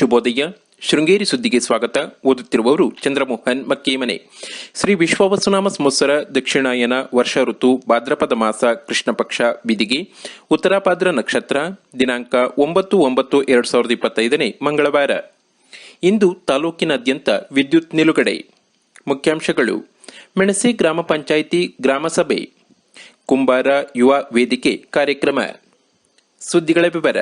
ಶುಭೋದಯ. ಶೃಂಗೇರಿ ಸುದ್ದಿಗೆ ಸ್ವಾಗತ. ಓದುತ್ತಿರುವವರು ಚಂದ್ರಮೋಹನ್ ಮಕ್ಕೇಮನೆ. ಶ್ರೀ ವಿಶ್ವವಸುನಾಮ ಸಂವತ್ಸರ ದಕ್ಷಿಣಾಯನ ವರ್ಷ ಋತು ಭಾದ್ರಪದ ಮಾಸ ಕೃಷ್ಣ ಪಕ್ಷ ಬಿದಿಗೆ ಉತ್ತರಾಭಾದ್ರ ನಕ್ಷತ್ರ ದಿನಾಂಕ ಒಂಬತ್ತು ಒಂಬತ್ತು ಎರಡು ಸಾವಿರದ ಇಪ್ಪತ್ತೈದನೇ ಮಂಗಳವಾರ. ಇಂದು ತಾಲೂಕಿನಾದ್ಯಂತ ವಿದ್ಯುತ್ ನಿಲುಗಡೆ. ಮುಖ್ಯಾಂಶಗಳು. ಮೆಣಸೆ ಗ್ರಾಮ ಪಂಚಾಯಿತಿ ಗ್ರಾಮಸಭೆ ಕುಂಬಾರ ಯುವ ವೇದಿಕೆ ಕಾರ್ಯಕ್ರಮ. ಸುದ್ದಿಗಳ ವಿವರ.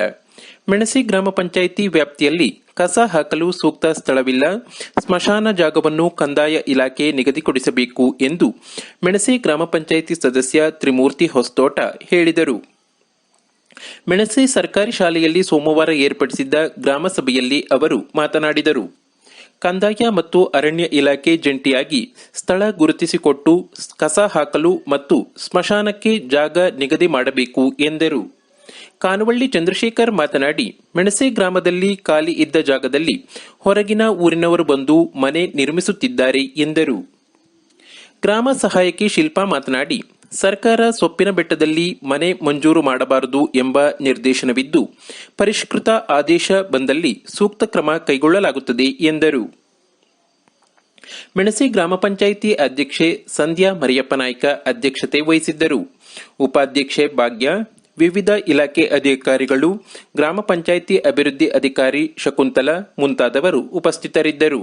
ಮೆಣಸಿ ಗ್ರಾಮ ಪಂಚಾಯಿತಿ ವ್ಯಾಪ್ತಿಯಲ್ಲಿ ಕಸ ಹಾಕಲು ಸೂಕ್ತ ಸ್ಥಳವಿಲ್ಲ. ಸ್ಮಶಾನ ಜಾಗವನ್ನು ಕಂದಾಯ ಇಲಾಖೆ ನಿಗದಿಗೊಳಿಸಬೇಕು ಎಂದು ಮೆಣಸಿ ಗ್ರಾಮ ಪಂಚಾಯಿತಿ ಸದಸ್ಯ ತ್ರಿಮೂರ್ತಿ ಹೊಸ್ತೋಟ ಹೇಳಿದರು. ಮೆಣಸೆ ಸರ್ಕಾರಿ ಶಾಲೆಯಲ್ಲಿ ಸೋಮವಾರ ಏರ್ಪಡಿಸಿದ್ದ ಗ್ರಾಮ ಸಭೆಯಲ್ಲಿ ಅವರು ಮಾತನಾಡಿದರು. ಕಂದಾಯ ಮತ್ತು ಅರಣ್ಯ ಇಲಾಖೆ ಜಂಟಿಯಾಗಿ ಸ್ಥಳ ಗುರುತಿಸಿಕೊಟ್ಟು ಕಸ ಹಾಕಲು ಮತ್ತು ಸ್ಮಶಾನಕ್ಕೆ ಜಾಗ ನಿಗದಿ ಮಾಡಬೇಕು ಎಂದರು. ಕಾನವಳ್ಳಿ ಚಂದ್ರಶೇಖರ್ ಮಾತನಾಡಿ, ಮೆಣಸೆ ಗ್ರಾಮದಲ್ಲಿ ಖಾಲಿ ಇದ್ದ ಜಾಗದಲ್ಲಿ ಹೊರಗಿನ ಊರಿನವರು ಬಂದು ಮನೆ ನಿರ್ಮಿಸುತ್ತಿದ್ದಾರೆ ಎಂದರು. ಗ್ರಾಮ ಸಹಾಯಕಿ ಶಿಲ್ಪಾ ಮಾತನಾಡಿ, ಸರ್ಕಾರ ಸೊಪ್ಪಿನ ಬೆಟ್ಟದಲ್ಲಿ ಮನೆ ಮಂಜೂರು ಮಾಡಬಾರದು ಎಂಬ ನಿರ್ದೇಶನವಿದ್ದು, ಪರಿಷ್ಕೃತ ಆದೇಶ ಬಂದಲ್ಲಿ ಸೂಕ್ತ ಕ್ರಮ ಕೈಗೊಳ್ಳಲಾಗುತ್ತದೆ ಎಂದರು. ಮೆಣಸಿ ಗ್ರಾಮ ಪಂಚಾಯಿತಿ ಅಧ್ಯಕ್ಷೆ ಸಂಧ್ಯಾ ಮರಿಯಪ್ಪ ನಾಯ್ಕ ಅಧ್ಯಕ್ಷತೆ ವಹಿಸಿದ್ದರು. ಉಪಾಧ್ಯಕ್ಷೆ ಭಾಗ್ಯ ವಿವಿಧ ಇಲಾಖೆ ಅಧಿಕಾರಿಗಳು, ಗ್ರಾಮ ಪಂಚಾಯಿತಿ ಅಭಿವೃದ್ಧಿ ಅಧಿಕಾರಿ ಶಕುಂತಲಾ ಮುಂತಾದವರು ಉಪಸ್ಥಿತರಿದ್ದರು.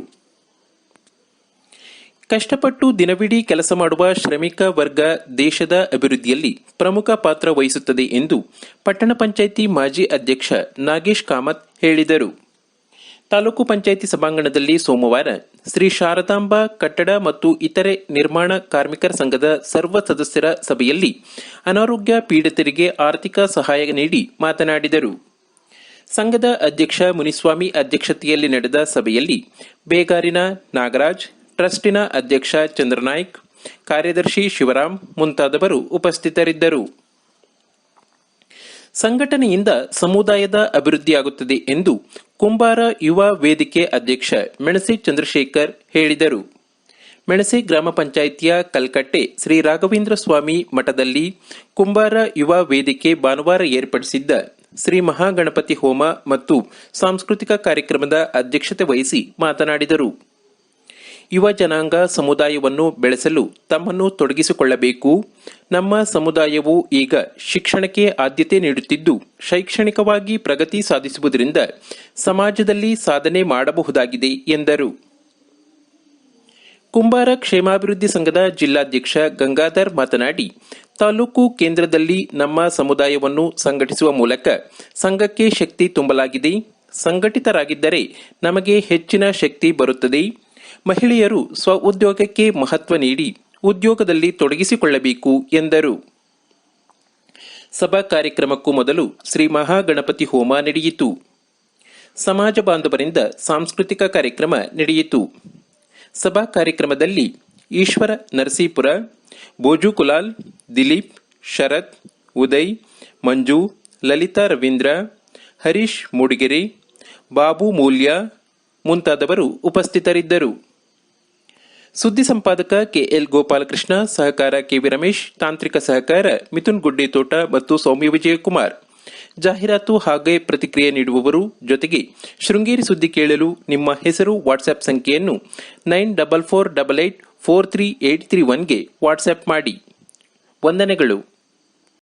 ಕಷ್ಟಪಟ್ಟು ದಿನವಿಡೀ ಕೆಲಸ ಮಾಡುವ ಶ್ರಮಿಕ ವರ್ಗ ದೇಶದ ಅಭಿವೃದ್ಧಿಯಲ್ಲಿ ಪ್ರಮುಖ ಪಾತ್ರ ವಹಿಸುತ್ತದೆ ಎಂದು ಪಟ್ಟಣ ಪಂಚಾಯಿತಿ ಮಾಜಿ ಅಧ್ಯಕ್ಷ ನಾಗೇಶ್ ಕಾಮತ್ ಹೇಳಿದರು. ತಾಲೂಕು ಪಂಚಾಯಿತಿ ಸಭಾಂಗಣದಲ್ಲಿ ಸೋಮವಾರ ಶ್ರೀ ಶಾರದಾಂಬಾ ಕಟ್ಟಡ ಮತ್ತು ಇತರೆ ನಿರ್ಮಾಣ ಕಾರ್ಮಿಕರ ಸಂಘದ ಸರ್ವ ಸದಸ್ಯರ ಸಭೆಯಲ್ಲಿ ಅನಾರೋಗ್ಯ ಪೀಡಿತರಿಗೆ ಆರ್ಥಿಕ ಸಹಾಯ ನೀಡಿ ಮಾತನಾಡಿದರು. ಸಂಘದ ಅಧ್ಯಕ್ಷ ಮುನಿಸ್ವಾಮಿ ಅಧ್ಯಕ್ಷತೆಯಲ್ಲಿ ನಡೆದ ಸಭೆಯಲ್ಲಿ ಬೇಗಾರಿನ ನಾಗರಾಜ್, ಟ್ರಸ್ಟಿನ ಅಧ್ಯಕ್ಷ ಚಂದ್ರನಾಯ್ಕ್, ಕಾರ್ಯದರ್ಶಿ ಶಿವರಾಮ್ ಮುಂತಾದವರು ಉಪಸ್ಥಿತರಿದ್ದರು. ಸಂಘಟನೆಯಿಂದ ಸಮುದಾಯದ ಅಭಿವೃದ್ಧಿಯಾಗುತ್ತದೆ ಎಂದು ಕುಂಬಾರ ಯುವ ವೇದಿಕೆ ಅಧ್ಯಕ್ಷ ಮೆಣಸೆ ಚಂದ್ರಶೇಖರ್ ಹೇಳಿದರು. ಮೆಣಸೆ ಗ್ರಾಮ ಪಂಚಾಯಿತಿಯ ಕಲ್ಕಟ್ಟೆ ಶ್ರೀ ರಾಘವೇಂದ್ರ ಸ್ವಾಮಿ ಮಠದಲ್ಲಿ ಕುಂಬಾರ ಯುವ ವೇದಿಕೆ ಭಾನುವಾರ ಏರ್ಪಡಿಸಿದ್ದ ಶ್ರೀ ಮಹಾಗಣಪತಿ ಹೋಮ ಮತ್ತು ಸಾಂಸ್ಕೃತಿಕ ಕಾರ್ಯಕ್ರಮದ ಅಧ್ಯಕ್ಷತೆ ವಹಿಸಿ ಮಾತನಾಡಿದರು. ಯುವ ಜನಾಂಗ ಸಮುದಾಯವನ್ನು ಬೆಳೆಸಲು ತಮ್ಮನ್ನು ತೊಡಗಿಸಿಕೊಳ್ಳಬೇಕು. ನಮ್ಮ ಸಮುದಾಯವು ಈಗ ಶಿಕ್ಷಣಕ್ಕೆ ಆದ್ಯತೆ ನೀಡುತ್ತಿದ್ದು, ಶೈಕ್ಷಣಿಕವಾಗಿ ಪ್ರಗತಿ ಸಾಧಿಸುವುದರಿಂದ ಸಮಾಜದಲ್ಲಿ ಸಾಧನೆ ಮಾಡಬಹುದಾಗಿದೆ, ಎಂದರು. ಕುಂಬಾರ ಕ್ಷೇಮಾಭಿವೃದ್ಧಿ ಸಂಘದ ಜಿಲ್ಲಾಧ್ಯಕ್ಷ ಗಂಗಾಧರ್ ಮಾತನಾಡಿ, ತಾಲೂಕು ಕೇಂದ್ರದಲ್ಲಿ ನಮ್ಮ ಸಮುದಾಯವನ್ನು ಸಂಘಟಿಸುವ ಮೂಲಕ ಸಂಘಕ್ಕೆ ಶಕ್ತಿ ತುಂಬಲಾಗಿದೆ. ಸಂಘಟಿತರಾಗಿದ್ದರೆ ನಮಗೆ ಹೆಚ್ಚಿನ ಶಕ್ತಿ ಬರುತ್ತದೆ. ಮಹಿಳೆಯರು ಸ್ವ ಉದ್ಯೋಗಕ್ಕೆ ಮಹತ್ವ ನೀಡಿ ಉದ್ಯೋಗದಲ್ಲಿ ತೊಡಗಿಸಿಕೊಳ್ಳಬೇಕು ಎಂದರು. ಸಭಾ ಕಾರ್ಯಕ್ರಮಕ್ಕೂ ಮೊದಲು ಶ್ರೀ ಮಹಾಗಣಪತಿ ಹೋಮ ನಡೆಯಿತು. ಸಮಾಜ ಬಾಂಧವರಿಂದ ಸಾಂಸ್ಕೃತಿಕ ಕಾರ್ಯಕ್ರಮ ನಡೆಯಿತು. ಸಭಾ ಕಾರ್ಯಕ್ರಮದಲ್ಲಿ ಈಶ್ವರ ನರಸೀಪುರ ಬೋಜು ಕುಲಾಲ್, ದಿಲೀಪ್, ಶರತ್, ಉದಯ್, ಮಂಜು, ಲಲಿತಾ ರವೀಂದ್ರ, ಹರೀಶ್ ಮೂಡಿಗೆರೆ, ಬಾಬು ಮೂಲ್ಯ ಮುಂತಾದವರು ಉಪಸ್ಥಿತರಿದ್ದರು. ಸುದ್ದಿ ಸಂಪಾದಕ ಕೆಎಲ್ ಗೋಪಾಲಕೃಷ್ಣ, ಸಹಕಾರ ಕೆವಿ ರಮೇಶ್, ತಾಂತ್ರಿಕ ಸಹಕಾರ ಮಿಥುನ್ ಗುಡ್ಡೇತೋಟ ಮತ್ತು ಸೌಮ್ಯ ವಿಜಯಕುಮಾರ್. ಜಾಹೀರಾತು ಹಾಗೆ ಪ್ರತಿಕ್ರಿಯೆ ನೀಡುವವರು ಜೊತೆಗೆ ಶೃಂಗೇರಿ ಸುದ್ದಿ ಕೇಳಲು ನಿಮ್ಮ ಹೆಸರು ವಾಟ್ಸ್ಆಪ್ ಸಂಖ್ಯೆಯನ್ನು nine double four double eight four three eight three ಒನ್ಗೆ WhatsApp ಮಾಡಿ. ವಂದನೆಗಳು.